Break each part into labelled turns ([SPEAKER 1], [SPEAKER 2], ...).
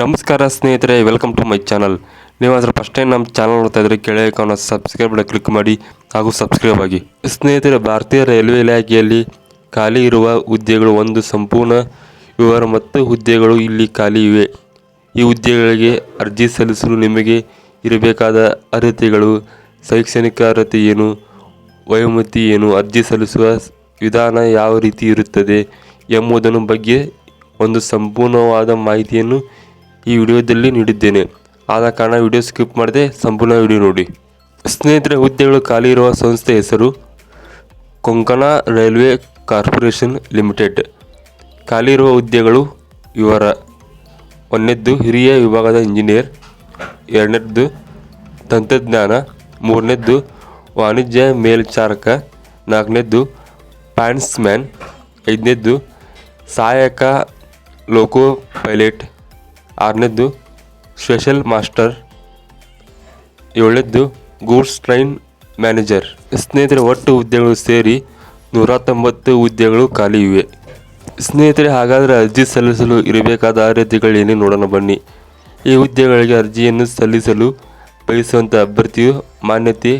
[SPEAKER 1] ನಮಸ್ಕಾರ ಸ್ನೇಹಿತರೆ welcome to my channel ನೀವು ಅದರ ಫಸ್ಟ್ ಟೈಮ್ ನಮ್ಮ ಚಾನಲ್ ನೋಡ್ತಾ ಇದ್ರೆ ಕೆಳಗೆ ಸಬ್ಸ್ಕ್ರೈಬ್ ಕ್ಲಿಕ್ ಮಾಡಿ ಹಾಗೂ ಸಬ್ಸ್ಕ್ರೈಬ್ ಆಗಿ. ಸ್ನೇಹಿತರೆ, ಭಾರತೀಯ ರೈಲ್ವೆ ಇಲಾಖೆಯಲ್ಲಿ ಖಾಲಿ ಇರುವ ಹುದ್ದೆಗಳು ಒಂದು, ಸಂಪೂರ್ಣ ವಿವರ ಮತ್ತು ಹುದ್ದೆಗಳು ಇಲ್ಲಿ ಖಾಲಿ ಇವೆ. ಈ ಹುದ್ದೆಗಳಿಗೆ ಅರ್ಜಿ ಸಲ್ಲಿಸಲು ನಿಮಗೆ ಇರಬೇಕಾದ ಅರ್ಹತೆಗಳು, ಶೈಕ್ಷಣಿಕ ಅರ್ಹತೆ ಏನು, ವಯೋಮಿತಿ ಏನು, ಅರ್ಜಿ ಸಲ್ಲಿಸುವ ವಿಧಾನ ಯಾವ ರೀತಿ ಇರುತ್ತದೆ ಎಂಬುದನ್ನು ಬಗ್ಗೆ ಒಂದು ಸಂಪೂರ್ಣವಾದ ಮಾಹಿತಿಯನ್ನು ಈ ವಿಡಿಯೋದಲ್ಲಿ ನೀಡಿದ್ದೇನೆ. ಆದ ಕಾರಣ ವಿಡಿಯೋ ಸ್ಕಿಪ್ ಮಾಡದೆ ಸಂಪೂರ್ಣ ವಿಡಿಯೋ ನೋಡಿ. ಸ್ನೇಹಿತರೆ ಹುದ್ದೆಗಳು ಖಾಲಿ ಇರುವ ಸಂಸ್ಥೆ ಹೆಸರು ಕೊಂಕಣ ರೈಲ್ವೆ ಕಾರ್ಪೊರೇಷನ್ ಲಿಮಿಟೆಡ್. ಖಾಲಿ ಇರುವ ಹುದ್ದೆಗಳು ಇವರ ಒಂದನೇದ್ದು ಹಿರಿಯ ವಿಭಾಗದ ಇಂಜಿನಿಯರ್, ಎರಡನೇದ್ದು ತಂತ್ರಜ್ಞಾನ, ಮೂರನೇದ್ದು ವಾಣಿಜ್ಯ ಮೇಲ್ಚಾರಕ ನಾಲ್ಕನೇದ್ದು ಪ್ಯಾನ್ಸ್ಮ್ಯಾನ್ ಐದನೇದ್ದು ಸಹಾಯಕ ಲೋಕೋ ಪೈಲಟ್. ಆರನೇದ್ದು ಸ್ಪೆಷಲ್ ಮಾಸ್ಟರ್ ಏಳನೇದ್ದು ಗೂಡ್ಸ್ ಟ್ರೈನ್ ಮ್ಯಾನೇಜರ್. ಸ್ನೇಹಿತರೆ, ಒಟ್ಟು ಹುದ್ದೆಗಳು ಸೇರಿ ನೂರ ತೊಂಬತ್ತು ಹುದ್ದೆಗಳು ಖಾಲಿ ಇವೆ. ಸ್ನೇಹಿತರೆ, ಹಾಗಾದರೆ ಅರ್ಜಿ ಸಲ್ಲಿಸಲು ಇರಬೇಕಾದ ಅರ್ಹತೆಗಳೇನು ನೋಡೋಣ ಬನ್ನಿ. ಈ ಹುದ್ದೆಗಳಿಗೆ ಅರ್ಜಿಯನ್ನು ಸಲ್ಲಿಸಲು ಬಯಸುವಂಥ ಅಭ್ಯರ್ಥಿಯು ಮಾನ್ಯತೆ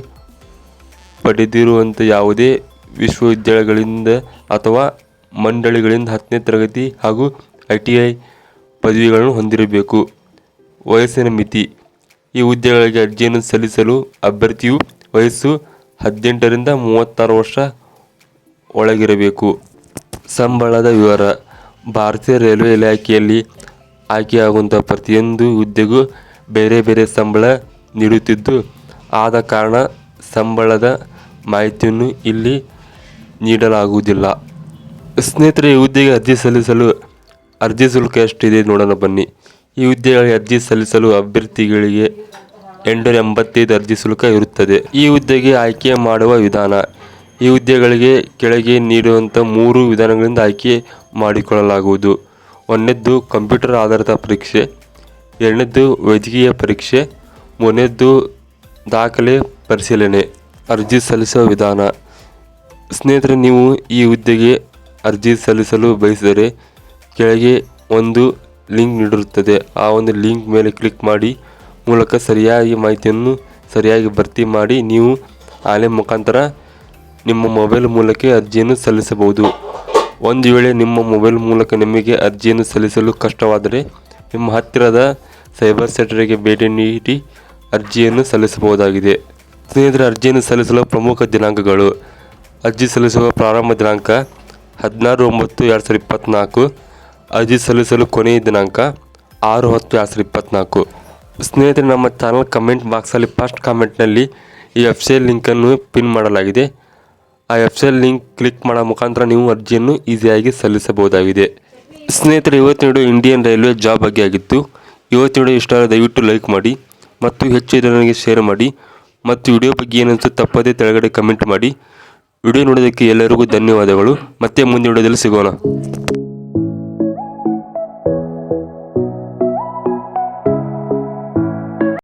[SPEAKER 1] ಪಡೆದಿರುವಂಥ ಯಾವುದೇ ವಿಶ್ವವಿದ್ಯಾಲಯಗಳಿಂದ ಅಥವಾ ಮಂಡಳಿಗಳಿಂದ ಹತ್ತನೇ ತರಗತಿ ಹಾಗೂ ಐ ಟಿ ಐ ಪದವಿಗಳನ್ನು ಹೊಂದಿರಬೇಕು. ವಯಸ್ಸಿನ ಮಿತಿ. ಈ ಹುದ್ದೆಗಳಿಗೆ ಅರ್ಜಿಯನ್ನು ಸಲ್ಲಿಸಲು ಅಭ್ಯರ್ಥಿಯು ವಯಸ್ಸು ಹದಿನೆಂಟರಿಂದ ಮೂವತ್ತಾರು ವರ್ಷ ಒಳಗಿರಬೇಕು. ಸಂಬಳದ ವಿವರ. ಭಾರತೀಯ ರೈಲ್ವೆ ಇಲಾಖೆಯಲ್ಲಿ ಆಯ್ಕೆಯಾಗುವಂಥ ಪ್ರತಿಯೊಂದು ಹುದ್ದೆಗೂ ಬೇರೆ ಬೇರೆ ಸಂಬಳ ನೀಡುತ್ತಿದ್ದು, ಆದ ಕಾರಣ ಸಂಬಳದ ಮಾಹಿತಿಯನ್ನು ಇಲ್ಲಿ ನೀಡಲಾಗುವುದಿಲ್ಲ. ಸ್ನೇಹಿತರೆ ಹುದ್ದೆಗೆ ಅರ್ಜಿ ಸಲ್ಲಿಸಲು ಅರ್ಜಿ ಶುಲ್ಕ ಎಷ್ಟಿದೆ ನೋಡೋಣ ಬನ್ನಿ. ಈ ಹುದ್ದೆಗಳಿಗೆ ಅರ್ಜಿ ಸಲ್ಲಿಸಲು ಅಭ್ಯರ್ಥಿಗಳಿಗೆ ಎಂಟುನೂರ ಎಂಬತ್ತೈದು ಅರ್ಜಿ ಶುಲ್ಕ ಇರುತ್ತದೆ. ಈ ಹುದ್ದೆಗೆ ಆಯ್ಕೆ ಮಾಡುವ ವಿಧಾನ. ಈ ಹುದ್ದೆಗಳಿಗೆ ಕೆಳಗೆ ನೀಡುವಂಥ ಮೂರು ವಿಧಾನಗಳಿಂದ ಆಯ್ಕೆ ಮಾಡಿಕೊಳ್ಳಲಾಗುವುದು. ಒಂದನೇದ್ದು ಕಂಪ್ಯೂಟರ್ ಆಧಾರಿತ ಪರೀಕ್ಷೆ, ಎರಡನೇದ್ದು ವೈದ್ಯಕೀಯ ಪರೀಕ್ಷೆ, ಮೂರನೇದ್ದು ದಾಖಲೆ ಪರಿಶೀಲನೆ, ಅರ್ಜಿ ಸಲ್ಲಿಸುವ ವಿಧಾನ. ಸ್ನೇಹಿತರೆ, ನೀವು ಈ ಹುದ್ದೆಗೆ ಅರ್ಜಿ ಸಲ್ಲಿಸಲು ಬಯಸಿದರೆ ಕೆಳಗೆ ಒಂದು ಲಿಂಕ್ ನೀಡಿರುತ್ತದೆ. ಆ ಒಂದು ಲಿಂಕ್ ಮೇಲೆ ಕ್ಲಿಕ್ ಮಾಡಿ ಮೂಲಕ ಸರಿಯಾಗಿ ಮಾಹಿತಿಯನ್ನು ಸರಿಯಾಗಿ ಭರ್ತಿ ಮಾಡಿ ನೀವು ಆನ್ಲೈನ್ ಮುಖಾಂತರ ನಿಮ್ಮ ಮೊಬೈಲ್ ಮೂಲಕ ಅರ್ಜಿಯನ್ನು ಸಲ್ಲಿಸಬಹುದು. ಒಂದು ವೇಳೆ ನಿಮ್ಮ ಮೊಬೈಲ್ ಮೂಲಕ ನಿಮಗೆ ಅರ್ಜಿಯನ್ನು ಸಲ್ಲಿಸಲು ಕಷ್ಟವಾದರೆ ನಿಮ್ಮ ಹತ್ತಿರದ ಸೈಬರ್ ಸೆಂಟರ್ಗೆ ಭೇಟಿ ನೀಡಿ ಅರ್ಜಿಯನ್ನು ಸಲ್ಲಿಸಬಹುದಾಗಿದೆ. ಸ್ನೇಹಿತರೆ, ಅರ್ಜಿಯನ್ನು ಸಲ್ಲಿಸಲು ಪ್ರಮುಖ ದಿನಾಂಕಗಳು. ಅರ್ಜಿ ಸಲ್ಲಿಸುವ ಪ್ರಾರಂಭ ದಿನಾಂಕ ಹದಿನಾರು ಒಂಬತ್ತು ಎರಡು ಸಾವಿರದ ಇಪ್ಪತ್ತ್ನಾಲ್ಕು ಅರ್ಜಿ ಸಲ್ಲಿಸಲು ಕೊನೆಯ ದಿನಾಂಕ ಆರು ಹತ್ತು ಎರಡು ಸಾವಿರದ ಇಪ್ಪತ್ತ್ನಾಲ್ಕು ಸ್ನೇಹಿತರೆ, ನಮ್ಮ ಚಾನಲ್ ಕಮೆಂಟ್ ಬಾಕ್ಸಲ್ಲಿ ಫಸ್ಟ್ ಕಾಮೆಂಟ್ನಲ್ಲಿ ಈ ವೆಬ್ಸೈಟ್ ಲಿಂಕನ್ನು ಪಿನ್ ಮಾಡಲಾಗಿದೆ. ಆ ವೆಬ್ಸೈಟ್ ಲಿಂಕ್ ಕ್ಲಿಕ್ ಮಾಡೋ ಮುಖಾಂತರ ನೀವು ಅರ್ಜಿಯನ್ನು ಈಸಿಯಾಗಿ ಸಲ್ಲಿಸಬಹುದಾಗಿದೆ. ಸ್ನೇಹಿತರೆ ಇವತ್ತಿನ ಇಂಡಿಯನ್ ರೈಲ್ವೆ ಜಾಬ್ ಬಗ್ಗೆ ಆಗಿತ್ತು. ಇವತ್ತಿನ ವಿಡಿಯೋ ಇಷ್ಟ ದಯವಿಟ್ಟು ಲೈಕ್ ಮಾಡಿ ಮತ್ತು ಹೆಚ್ಚು ಜನರಿಗೆ ಶೇರ್ ಮಾಡಿ ಮತ್ತು ವಿಡಿಯೋ ಬಗ್ಗೆ ಏನಂತ ತಪ್ಪದೇ ತೆಳಗಡೆ ಕಮೆಂಟ್ ಮಾಡಿ. ವಿಡಿಯೋ ನೋಡೋದಕ್ಕೆ ಎಲ್ಲರಿಗೂ ಧನ್ಯವಾದಗಳು. ಮತ್ತೆ ಮುಂದಿನ ವಿಡಿಯೋದಲ್ಲಿ ಸಿಗೋಣ.